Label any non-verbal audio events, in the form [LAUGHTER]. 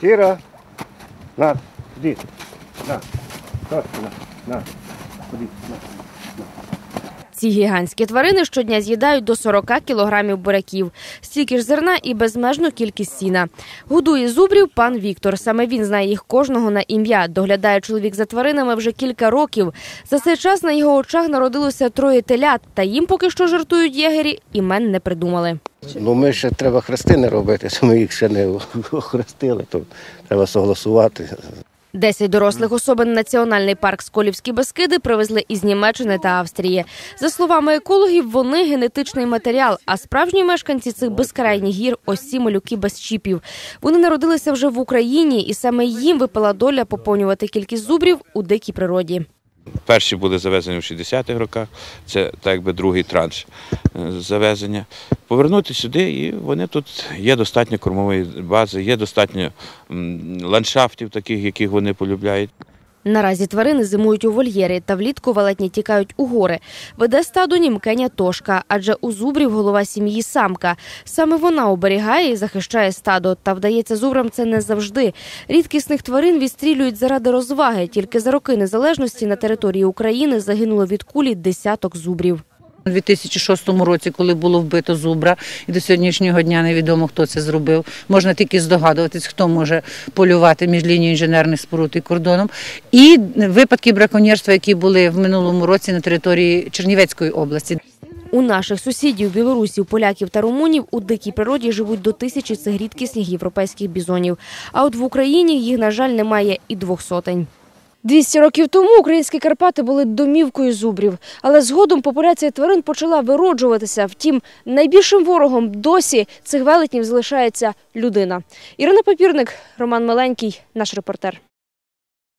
Тіра. На, іди. На. На, на. Ходи, на. Ці гігантські тварини щодня з'їдають до 40 кілограмів буряків, стільки ж зерна і безмежну кількість сіна. Годує зубрів пан Віктор. Саме він знає їх кожного на ім'я. Доглядає чоловік за тваринами вже кілька років. За цей час на його очах народилося троє телят, та їм поки що жартують єгері, імен не придумали. Ну, ми ще треба хрестини робити, то [LAUGHS] ми їх ще не охрестили, то треба согласувати. Десять дорослих особин національний парк Сколівські Бескиди привезли із Німеччини та Австрії. За словами екологів, вони генетичний матеріал. А справжні мешканці цих безкрайніх гір ось ці малюки без чіпів. Вони народилися вже в Україні, і саме їм випала доля поповнювати кількість зубрів у дикій природі. Перші були завезені в 60-х роках, це так якби другий транш е, завезення. Повернути сюди, і вони тут є достатньо кормової бази, є достатньо ландшафтів, таких, яких вони полюбляють. Наразі тварини зимують у вольєрі та влітку велетні тікають у гори. Веде стадо німкеня тошка, адже у зубрів голова сім'ї самка. Саме вона оберігає і захищає стадо. Та вдається зубрам це не завжди. Рідкісних тварин відстрілюють заради розваги. Тільки за роки незалежності на території України загинуло від кулі десяток зубрів. У 2006 році, коли було вбито зубра, і до сьогоднішнього дня невідомо, хто це зробив. Можна тільки здогадуватись, хто може полювати між лінією інженерних споруд і кордоном. І випадки браконьєрства, які були в минулому році на території Чернівецької області. У наших сусідів, білорусів, поляків та румунів у дикій природі живуть до тисячі цих рідкісних європейських бізонів. А от в Україні їх, на жаль, немає і двох сотень. 200 років тому українські Карпати були домівкою зубрів, але згодом популяція тварин почала вироджуватися. Втім, найбільшим ворогом досі цих велетнів залишається людина. Ірина Папірник, Роман Миленький, наш репортер.